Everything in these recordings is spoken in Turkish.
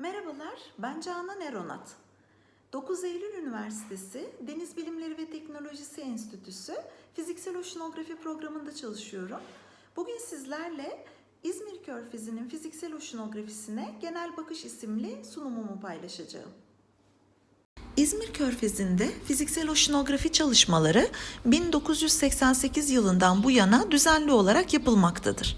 Merhabalar, ben Canan Eronat. 9 Eylül Üniversitesi Deniz Bilimleri ve Teknolojisi Enstitüsü Fiziksel Oşinografi programında çalışıyorum. Bugün sizlerle İzmir Körfezi'nin fiziksel oşinografisine genel bakış isimli sunumumu paylaşacağım. İzmir Körfezi'nde fiziksel oşinografi çalışmaları 1988 yılından bu yana düzenli olarak yapılmaktadır.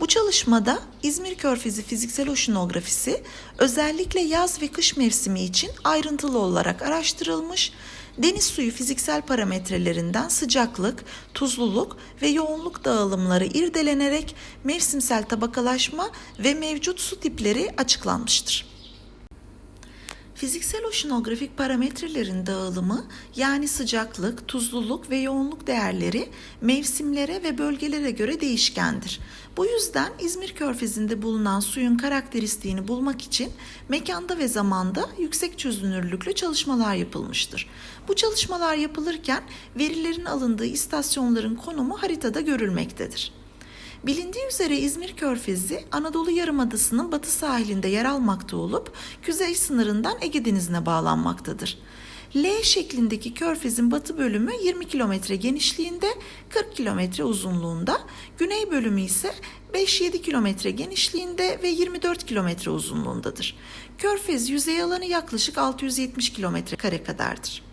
Bu çalışmada İzmir Körfezi fiziksel oşinografisi özellikle yaz ve kış mevsimi için ayrıntılı olarak araştırılmış, deniz suyu fiziksel parametrelerinden sıcaklık, tuzluluk ve yoğunluk dağılımları irdelenerek mevsimsel tabakalaşma ve mevcut su tipleri açıklanmıştır. Fiziksel oşinografik parametrelerin dağılımı yani sıcaklık, tuzluluk ve yoğunluk değerleri mevsimlere ve bölgelere göre değişkendir. Bu yüzden İzmir Körfezi'nde bulunan suyun karakteristiğini bulmak için mekanda ve zamanda yüksek çözünürlüklü çalışmalar yapılmıştır. Bu çalışmalar yapılırken verilerin alındığı istasyonların konumu haritada görülmektedir. Bilindiği üzere İzmir Körfezi Anadolu Yarımadası'nın batı sahilinde yer almakta olup kuzey sınırından Ege Denizi'ne bağlanmaktadır. L şeklindeki körfezin batı bölümü 20 kilometre genişliğinde, 40 kilometre uzunluğunda, güney bölümü ise 5-7 kilometre genişliğinde ve 24 kilometre uzunluğundadır. Körfez yüzey alanı yaklaşık 670 kilometre kare kadardır.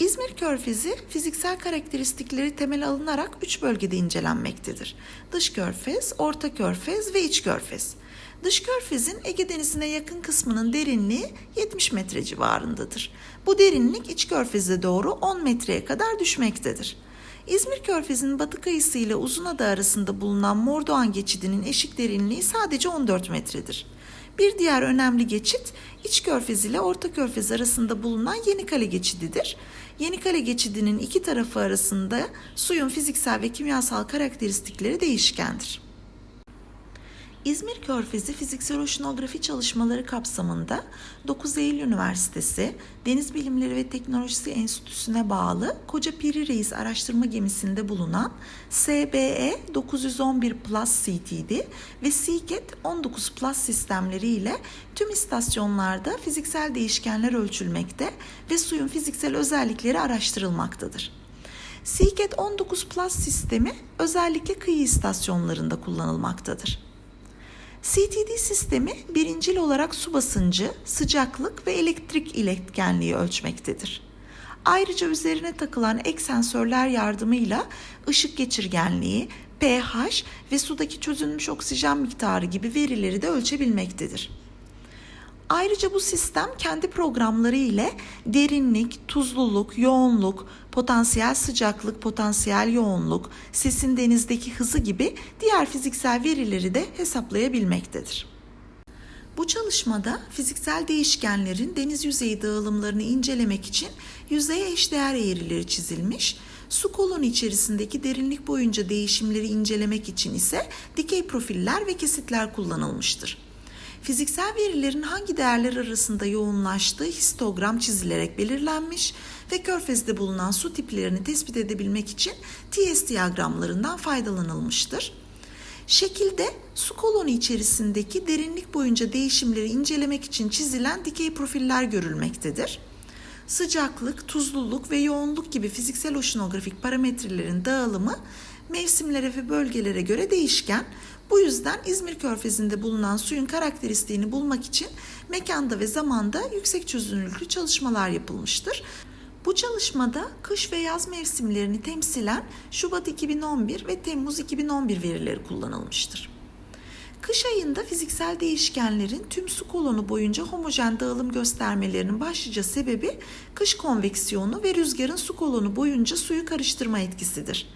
İzmir Körfezi fiziksel karakteristikleri temel alınarak üç bölgede incelenmektedir. Dış Körfez, Orta Körfez ve İç Körfez. Dış Körfez'in Ege Denizi'ne yakın kısmının derinliği 70 metre civarındadır. Bu derinlik İç Körfez'e doğru 10 metreye kadar düşmektedir. İzmir Körfezi'nin batı kıyısı ile Uzunada arasında bulunan Mordoğan geçidinin eşik derinliği sadece 14 metredir. Bir diğer önemli geçit İç Körfez ile Orta Körfez arasında bulunan Yenikale geçididir. Yenikale geçidinin iki tarafı arasında suyun fiziksel ve kimyasal karakteristikleri değişkendir. İzmir Körfezi Fiziksel Oşinografi çalışmaları kapsamında 9 Eylül Üniversitesi Deniz Bilimleri ve Teknolojisi Enstitüsü'ne bağlı Koca Piri Reis araştırma gemisinde bulunan SBE 911 Plus CTD ve SeaCat 19 Plus sistemleri ile tüm istasyonlarda fiziksel değişkenler ölçülmekte ve suyun fiziksel özellikleri araştırılmaktadır. SeaCat 19 Plus sistemi özellikle kıyı istasyonlarında kullanılmaktadır. CTD sistemi birincil olarak su basıncı, sıcaklık ve elektrik iletkenliği ölçmektedir. Ayrıca üzerine takılan ek sensörler yardımıyla ışık geçirgenliği, pH ve sudaki çözünmüş oksijen miktarı gibi verileri de ölçebilmektedir. Ayrıca bu sistem kendi programları ile derinlik, tuzluluk, yoğunluk, potansiyel sıcaklık, potansiyel yoğunluk, sesin denizdeki hızı gibi diğer fiziksel verileri de hesaplayabilmektedir. Bu çalışmada fiziksel değişkenlerin deniz yüzeyi dağılımlarını incelemek için yüzeye eşdeğer eğrileri çizilmiş, su kolonu içerisindeki derinlik boyunca değişimleri incelemek için ise dikey profiller ve kesitler kullanılmıştır. Fiziksel verilerin hangi değerler arasında yoğunlaştığı histogram çizilerek belirlenmiş ve körfezde bulunan su tiplerini tespit edebilmek için TS diyagramlarından faydalanılmıştır. Şekilde su kolonu içerisindeki derinlik boyunca değişimleri incelemek için çizilen dikey profiller görülmektedir. Sıcaklık, tuzluluk ve yoğunluk gibi fiziksel oşinografik parametrelerin dağılımı mevsimlere ve bölgelere göre değişken. Bu yüzden İzmir Körfezi'nde bulunan suyun karakteristiğini bulmak için mekanda ve zamanda yüksek çözünürlüklü çalışmalar yapılmıştır. Bu çalışmada kış ve yaz mevsimlerini temsilen Şubat 2011 ve Temmuz 2011 verileri kullanılmıştır. Kış ayında fiziksel değişkenlerin tüm su kolonu boyunca homojen dağılım göstermelerinin başlıca sebebi kış konveksiyonu ve rüzgarın su kolonu boyunca suyu karıştırma etkisidir.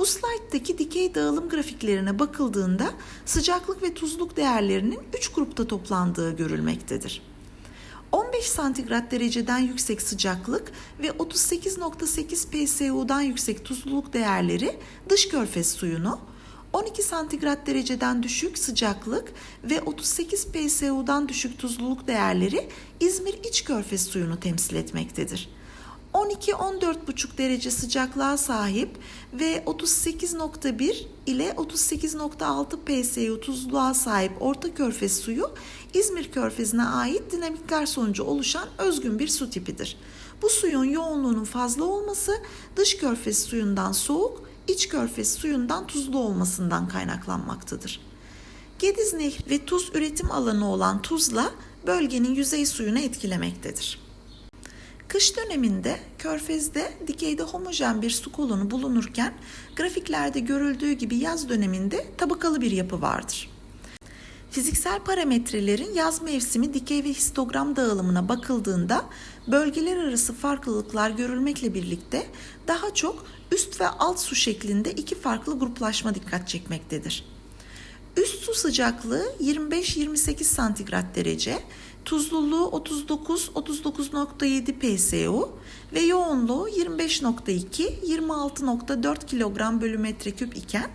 Bu slayttaki dikey dağılım grafiklerine bakıldığında sıcaklık ve tuzluk değerlerinin 3 grupta toplandığı görülmektedir. 15 santigrat dereceden yüksek sıcaklık ve 38.8 PSU'dan yüksek tuzluluk değerleri dış körfez suyunu, 12 santigrat dereceden düşük sıcaklık ve 38 PSU'dan düşük tuzluluk değerleri İzmir iç körfez suyunu temsil etmektedir. 12-14,5 derece sıcaklığa sahip ve 38.1 ile 38.6 PSU tuzluluğa sahip Orta Körfez suyu İzmir Körfezi'ne ait dinamikler sonucu oluşan özgün bir su tipidir. Bu suyun yoğunluğunun fazla olması dış körfez suyundan soğuk, iç körfez suyundan tuzlu olmasından kaynaklanmaktadır. Gediz Nehri ve tuz üretim alanı olan Tuzla bölgenin yüzey suyunu etkilemektedir. Kış döneminde körfezde dikeyde homojen bir su kolonu bulunurken grafiklerde görüldüğü gibi yaz döneminde tabakalı bir yapı vardır. Fiziksel parametrelerin yaz mevsimi dikey ve histogram dağılımına bakıldığında bölgeler arası farklılıklar görülmekle birlikte daha çok üst ve alt su şeklinde iki farklı gruplaşma dikkat çekmektedir. Üst su sıcaklığı 25-28 santigrat derece, tuzluluğu 39-39.7 PSU ve yoğunluğu 25.2-26.4 kilogram bölü metreküp iken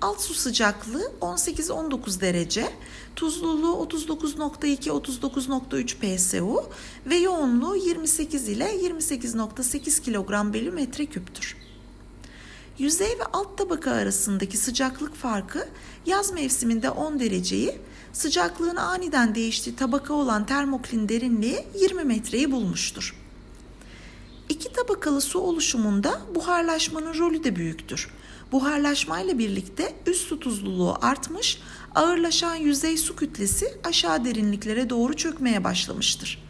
alt su sıcaklığı 18-19 derece, tuzluluğu 39.2-39.3 PSU ve yoğunluğu 28 ile 28.8 kilogram bölü metreküptür. Yüzey ve alt tabaka arasındaki sıcaklık farkı yaz mevsiminde 10 dereceyi, sıcaklığın aniden değiştiği tabaka olan termoklin derinliği 20 metreyi bulmuştur. İki tabakalı su oluşumunda buharlaşmanın rolü de büyüktür. Buharlaşmayla birlikte üst su tuzluluğu artmış, ağırlaşan yüzey su kütlesi aşağı derinliklere doğru çökmeye başlamıştır.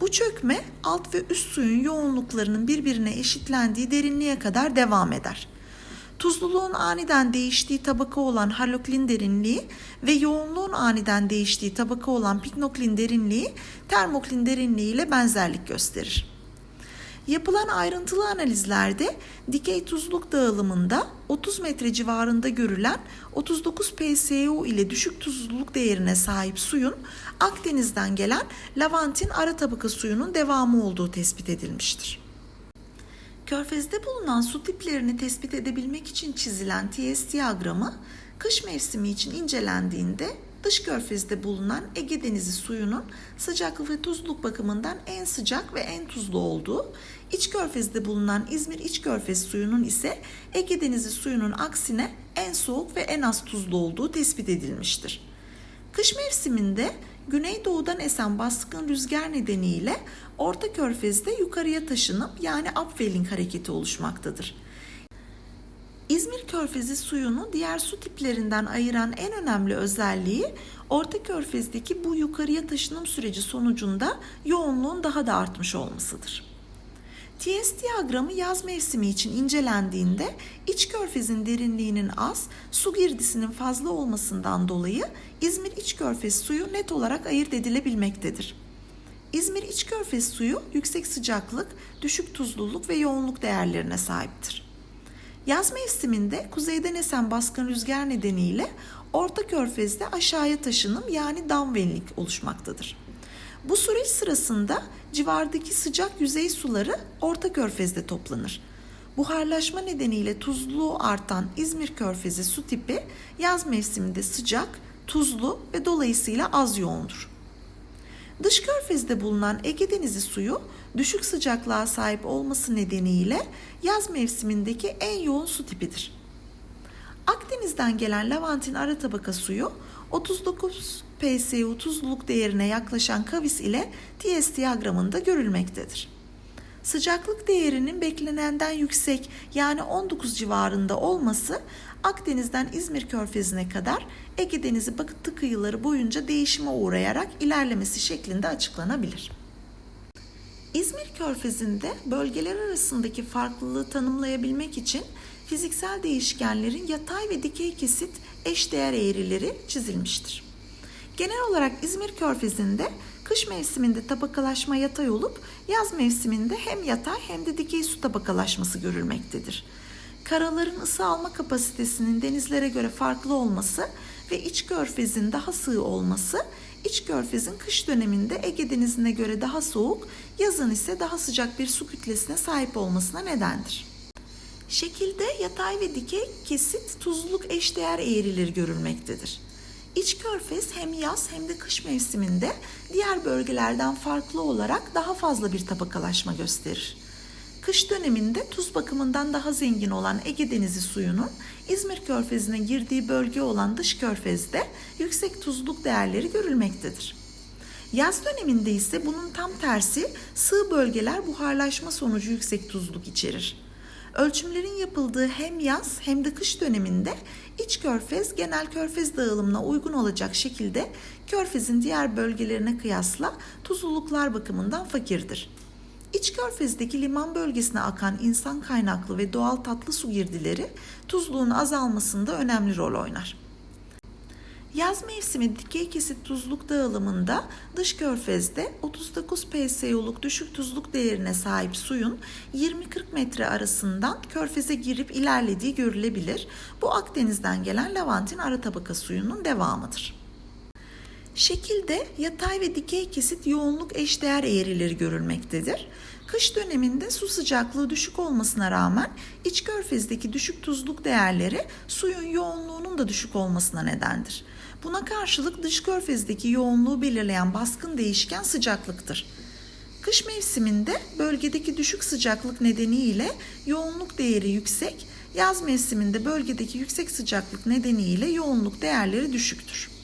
Bu çökme alt ve üst suyun yoğunluklarının birbirine eşitlendiği derinliğe kadar devam eder. Tuzluluğun aniden değiştiği tabaka olan haloklin derinliği ve yoğunluğun aniden değiştiği tabaka olan piknoklin derinliği termoklin derinliği ile benzerlik gösterir. Yapılan ayrıntılı analizlerde dikey tuzluk dağılımında 30 metre civarında görülen 39 PSU ile düşük tuzluluk değerine sahip suyun Akdeniz'den gelen Lavantin ara tabaka suyunun devamı olduğu tespit edilmiştir. Körfez'de bulunan su tiplerini tespit edebilmek için çizilen TS diyagramı kış mevsimi için incelendiğinde dış körfezde bulunan Ege Denizi suyunun sıcaklık ve tuzluluk bakımından en sıcak ve en tuzlu olduğu, iç körfezde bulunan İzmir iç körfez suyunun ise Ege Denizi suyunun aksine en soğuk ve en az tuzlu olduğu tespit edilmiştir. Kış mevsiminde güneydoğudan esen baskın rüzgar nedeniyle Orta Körfez'de yukarıya taşınıp yani upwelling hareketi oluşmaktadır. İzmir Körfezi suyunu diğer su tiplerinden ayıran en önemli özelliği Orta Körfez'deki bu yukarıya taşınım süreci sonucunda yoğunluğun daha da artmış olmasıdır. TS diyagramı yaz mevsimi için incelendiğinde iç körfezin derinliğinin az, su girdisinin fazla olmasından dolayı İzmir iç körfez suyu net olarak ayırt edilebilmektedir. İzmir iç körfez suyu yüksek sıcaklık, düşük tuzluluk ve yoğunluk değerlerine sahiptir. Yaz mevsiminde kuzeyden esen baskın rüzgar nedeniyle Orta Körfez'de aşağıya taşınım yani downwelling oluşmaktadır. Bu süreç sırasında civardaki sıcak yüzey suları Orta Körfez'de toplanır. Buharlaşma nedeniyle tuzluluğu artan İzmir Körfezi su tipi yaz mevsiminde sıcak, tuzlu ve dolayısıyla az yoğundur. Dış körfezde bulunan Ege Denizi suyu düşük sıcaklığa sahip olması nedeniyle yaz mevsimindeki en yoğun su tipidir. Akdeniz'den gelen Levantin ara tabaka suyu 39 PSU tuzluluk değerine yaklaşan kavis ile TS diyagramında görülmektedir. Sıcaklık değerinin beklenenden yüksek yani 19 civarında olması Akdeniz'den İzmir Körfezi'ne kadar Ege Denizi batı kıyıları boyunca değişime uğrayarak ilerlemesi şeklinde açıklanabilir. İzmir Körfezi'nde bölgeler arasındaki farklılığı tanımlayabilmek için fiziksel değişkenlerin yatay ve dikey kesit eşdeğer eğrileri çizilmiştir. Genel olarak İzmir Körfezi'nde kış mevsiminde tabakalaşma yatay olup yaz mevsiminde hem yatay hem de dikey su tabakalaşması görülmektedir. Karaların ısı alma kapasitesinin denizlere göre farklı olması ve iç körfezin daha sığ olması, iç körfezin kış döneminde Ege Denizi'ne göre daha soğuk, yazın ise daha sıcak bir su kütlesine sahip olmasına nedendir. Şekilde yatay ve dikey kesit tuzluluk eşdeğer eğrileri görülmektedir. İç körfez hem yaz hem de kış mevsiminde diğer bölgelerden farklı olarak daha fazla bir tabakalaşma gösterir. Kış döneminde tuz bakımından daha zengin olan Ege Denizi suyunun İzmir Körfezi'ne girdiği bölge olan dış körfezde yüksek tuzluluk değerleri görülmektedir. Yaz döneminde ise bunun tam tersi sığ bölgeler buharlaşma sonucu yüksek tuzluluk içerir. Ölçümlerin yapıldığı hem yaz hem de kış döneminde iç körfez genel körfez dağılımına uygun olacak şekilde körfezin diğer bölgelerine kıyasla tuzluluklar bakımından fakirdir. İç körfezdeki liman bölgesine akan insan kaynaklı ve doğal tatlı su girdileri tuzluğun azalmasında önemli rol oynar. Yaz mevsimi dikey kesit tuzluk dağılımında dış körfezde 39 PSU'luk düşük tuzluk değerine sahip suyun 20-40 metre arasından körfeze girip ilerlediği görülebilir. Bu Akdeniz'den gelen Levantin ara tabaka suyunun devamıdır. Şekilde yatay ve dikey kesit yoğunluk eşdeğer eğrileri görülmektedir. Kış döneminde su sıcaklığı düşük olmasına rağmen iç körfezdeki düşük tuzluk değerleri suyun yoğunluğunun da düşük olmasına nedendir. Buna karşılık dış körfezdeki yoğunluğu belirleyen baskın değişken sıcaklıktır. Kış mevsiminde bölgedeki düşük sıcaklık nedeniyle yoğunluk değeri yüksek, yaz mevsiminde bölgedeki yüksek sıcaklık nedeniyle yoğunluk değerleri düşüktür.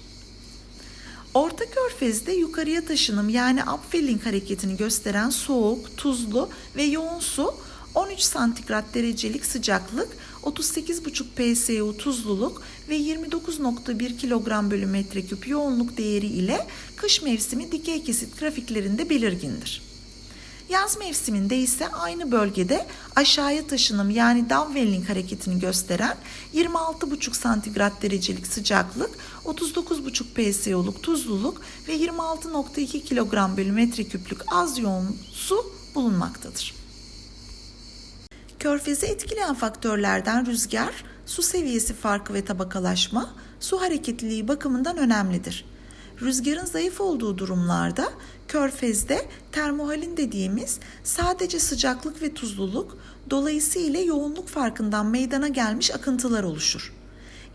Orta Körfez'de yukarıya taşınım yani upwelling hareketini gösteren soğuk, tuzlu ve yoğun su 13 santigrat derecelik sıcaklık, 38,5 PSU tuzluluk ve 29,1 kilogram bölü metreküp yoğunluk değeri ile kış mevsimi dikey kesit grafiklerinde belirgindir. Yaz mevsiminde ise aynı bölgede aşağıya taşınım yani downwelling hareketini gösteren 26,5 santigrat derecelik sıcaklık, 39,5 PSU'luk tuzluluk ve 26,2 kilogram bölü metreküplük az yoğun su bulunmaktadır. Körfezi etkileyen faktörlerden rüzgar, su seviyesi farkı ve tabakalaşma, su hareketliliği bakımından önemlidir. Rüzgarın zayıf olduğu durumlarda körfezde termohalin dediğimiz sadece sıcaklık ve tuzluluk dolayısıyla yoğunluk farkından meydana gelmiş akıntılar oluşur.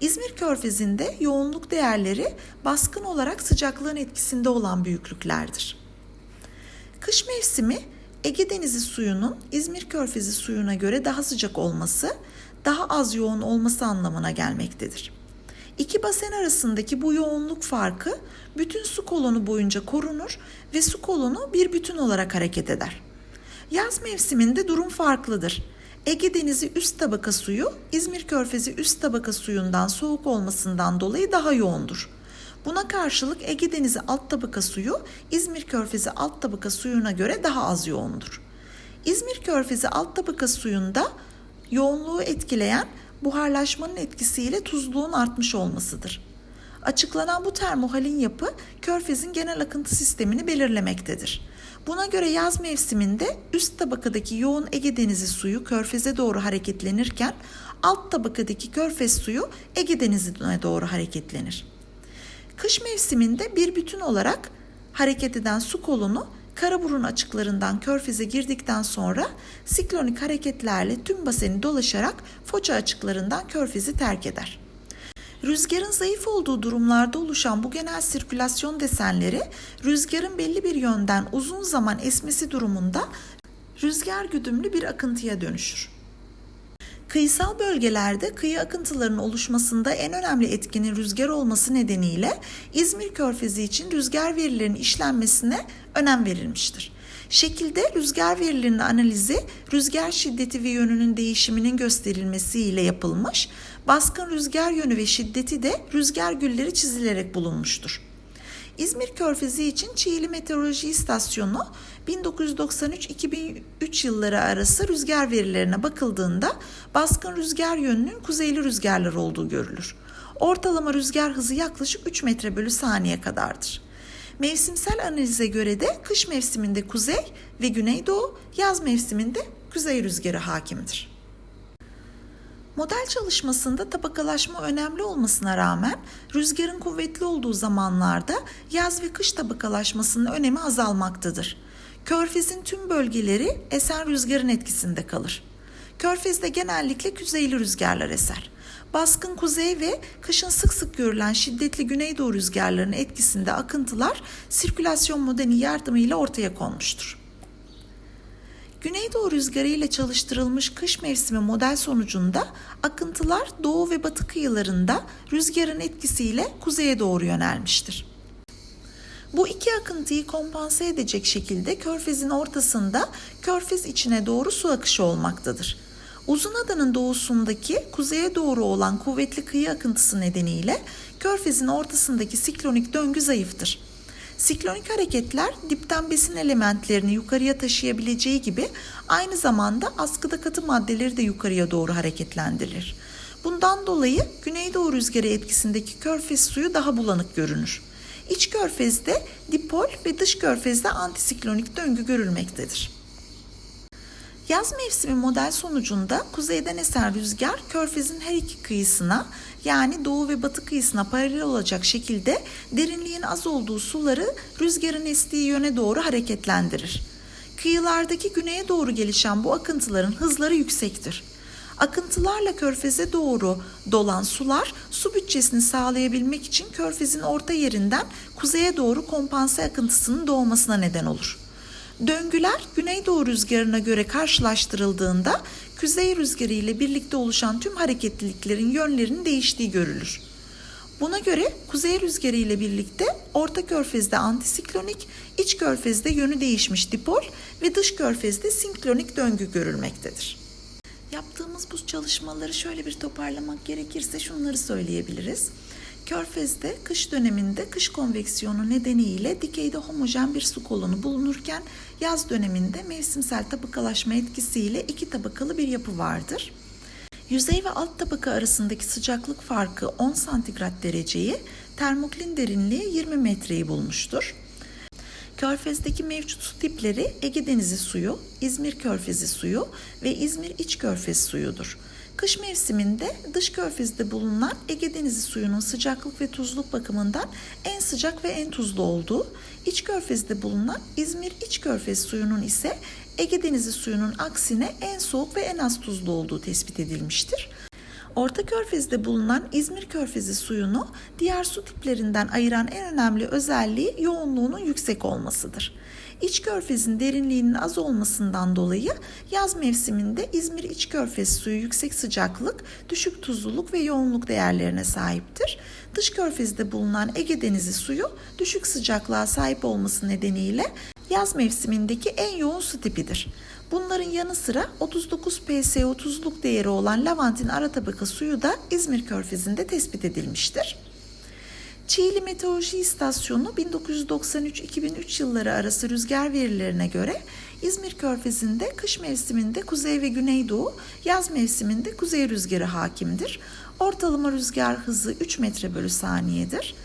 İzmir Körfezi'nde yoğunluk değerleri baskın olarak sıcaklığın etkisinde olan büyüklüklerdir. Kış mevsimi Ege Denizi suyunun İzmir Körfezi suyuna göre daha sıcak olması, daha az yoğun olması anlamına gelmektedir. İki basen arasındaki bu yoğunluk farkı bütün su kolonu boyunca korunur ve su kolonu bir bütün olarak hareket eder. Yaz mevsiminde durum farklıdır. Ege Denizi üst tabaka suyu İzmir Körfezi üst tabaka suyundan soğuk olmasından dolayı daha yoğundur. Buna karşılık Ege Denizi alt tabaka suyu İzmir Körfezi alt tabaka suyuna göre daha az yoğundur. İzmir Körfezi alt tabaka suyunda yoğunluğu etkileyen buharlaşmanın etkisiyle tuzluğun artmış olmasıdır. Açıklanan bu termohalin yapı körfezin genel akıntı sistemini belirlemektedir. Buna göre yaz mevsiminde üst tabakadaki yoğun Ege Denizi suyu körfeze doğru hareketlenirken alt tabakadaki körfez suyu Ege Denizi'ne doğru hareketlenir. Kış mevsiminde bir bütün olarak hareket eden su kolonu Karaburun açıklarından körfeze girdikten sonra siklonik hareketlerle tüm baseni dolaşarak Foça açıklarından körfezi terk eder. Rüzgarın zayıf olduğu durumlarda oluşan bu genel sirkülasyon desenleri rüzgarın belli bir yönden uzun zaman esmesi durumunda rüzgar güdümlü bir akıntıya dönüşür. Kıyısal bölgelerde kıyı akıntılarının oluşmasında en önemli etkinin rüzgar olması nedeniyle İzmir Körfezi için rüzgar verilerinin işlenmesine önem verilmiştir. Şekilde rüzgar verilerinin analizi rüzgar şiddeti ve yönünün değişiminin gösterilmesiyle yapılmış, baskın rüzgar yönü ve şiddeti de rüzgar gülleri çizilerek bulunmuştur. İzmir Körfezi için Çiğli Meteoroloji İstasyonu 1993-2003 yılları arası rüzgar verilerine bakıldığında baskın rüzgar yönünün kuzeyli rüzgarlar olduğu görülür. Ortalama rüzgar hızı yaklaşık 3 metre bölü saniye kadardır. Mevsimsel analize göre de kış mevsiminde kuzey ve güneydoğu, yaz mevsiminde kuzey rüzgarı hakimdir. Model çalışmasında tabakalaşma önemli olmasına rağmen rüzgarın kuvvetli olduğu zamanlarda yaz ve kış tabakalaşmasının önemi azalmaktadır. Körfez'in tüm bölgeleri esen rüzgarın etkisinde kalır. Körfez'de genellikle kuzeyli rüzgarlar eser. Baskın kuzey ve kışın sık sık görülen şiddetli güneydoğu rüzgarlarının etkisinde akıntılar sirkülasyon modeli yardımıyla ortaya konmuştur. Güneydoğu rüzgarı ile çalıştırılmış kış mevsimi model sonucunda akıntılar doğu ve batı kıyılarında rüzgarın etkisiyle kuzeye doğru yönelmiştir. Bu iki akıntıyı kompanse edecek şekilde körfezin ortasında körfez içine doğru su akışı olmaktadır. Uzunada'nın doğusundaki kuzeye doğru olan kuvvetli kıyı akıntısı nedeniyle körfezin ortasındaki siklonik döngü zayıftır. Siklonik hareketler dipten besin elementlerini yukarıya taşıyabileceği gibi aynı zamanda askıda katı maddeleri de yukarıya doğru hareketlendirir. Bundan dolayı Güneydoğu rüzgarı etkisindeki körfez suyu daha bulanık görünür. İç körfezde dipol ve dış körfezde antisiklonik döngü görülmektedir. Yaz mevsimi model sonucunda kuzeyden esen rüzgar körfezin her iki kıyısına yani doğu ve batı kıyısına paralel olacak şekilde derinliğin az olduğu suları rüzgarın estiği yöne doğru hareketlendirir. Kıyılardaki güneye doğru gelişen bu akıntıların hızları yüksektir. Akıntılarla körfeze doğru dolan sular su bütçesini sağlayabilmek için körfezin orta yerinden kuzeye doğru kompanse akıntısının doğmasına neden olur. Döngüler güneydoğu rüzgarına göre karşılaştırıldığında kuzey rüzgarı ile birlikte oluşan tüm hareketliliklerin yönlerinin değiştiği görülür. Buna göre kuzey rüzgarı ile birlikte orta körfezde antisiklonik, iç körfezde yönü değişmiş dipol ve dış körfezde sinklonik döngü görülmektedir. Yaptığımız bu çalışmaları şöyle bir toparlamak gerekirse şunları söyleyebiliriz. Körfez'de kış döneminde kış konveksiyonu nedeniyle dikeyde homojen bir su kolonu bulunurken yaz döneminde mevsimsel tabakalaşma etkisiyle iki tabakalı bir yapı vardır. Yüzey ve alt tabaka arasındaki sıcaklık farkı 10 santigrat dereceyi, termoklin derinliği 20 metreyi bulmuştur. Körfez'deki mevcut su tipleri Ege Denizi suyu, İzmir Körfezi suyu ve İzmir İç Körfez suyudur. Kış mevsiminde dış körfezde bulunan Ege Denizi suyunun sıcaklık ve tuzluk bakımından en sıcak ve en tuzlu olduğu, iç körfezde bulunan İzmir İç Körfez suyunun ise Ege Denizi suyunun aksine en soğuk ve en az tuzlu olduğu tespit edilmiştir. Orta Körfez'de bulunan İzmir Körfezi suyunu diğer su tiplerinden ayıran en önemli özelliği yoğunluğunun yüksek olmasıdır. İç körfezin derinliğinin az olmasından dolayı yaz mevsiminde İzmir İç Körfez suyu yüksek sıcaklık, düşük tuzluluk ve yoğunluk değerlerine sahiptir. Dış körfezde bulunan Ege Denizi suyu düşük sıcaklığa sahip olması nedeniyle yaz mevsimindeki en yoğun su tipidir. Bunların yanı sıra 39 PSO tuzluk değeri olan Lavantin ara tabaka suyu da İzmir Körfezi'nde tespit edilmiştir. Çiğli Meteoroloji İstasyonu 1993-2003 yılları arası rüzgar verilerine göre İzmir Körfezi'nde kış mevsiminde kuzey ve güneydoğu, yaz mevsiminde kuzey rüzgarı hakimdir. Ortalama rüzgar hızı 3 metre bölü saniyedir.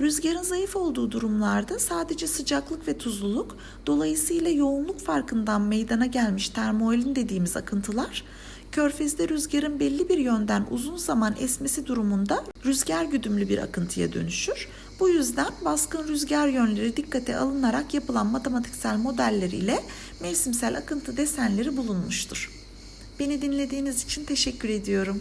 Rüzgarın zayıf olduğu durumlarda sadece sıcaklık ve tuzluluk, dolayısıyla yoğunluk farkından meydana gelmiş termoelin dediğimiz akıntılar, Körfez'de rüzgarın belli bir yönden uzun zaman esmesi durumunda rüzgar güdümlü bir akıntıya dönüşür. Bu yüzden baskın rüzgar yönleri dikkate alınarak yapılan matematiksel modeller ile mevsimsel akıntı desenleri bulunmuştur. Beni dinlediğiniz için teşekkür ediyorum.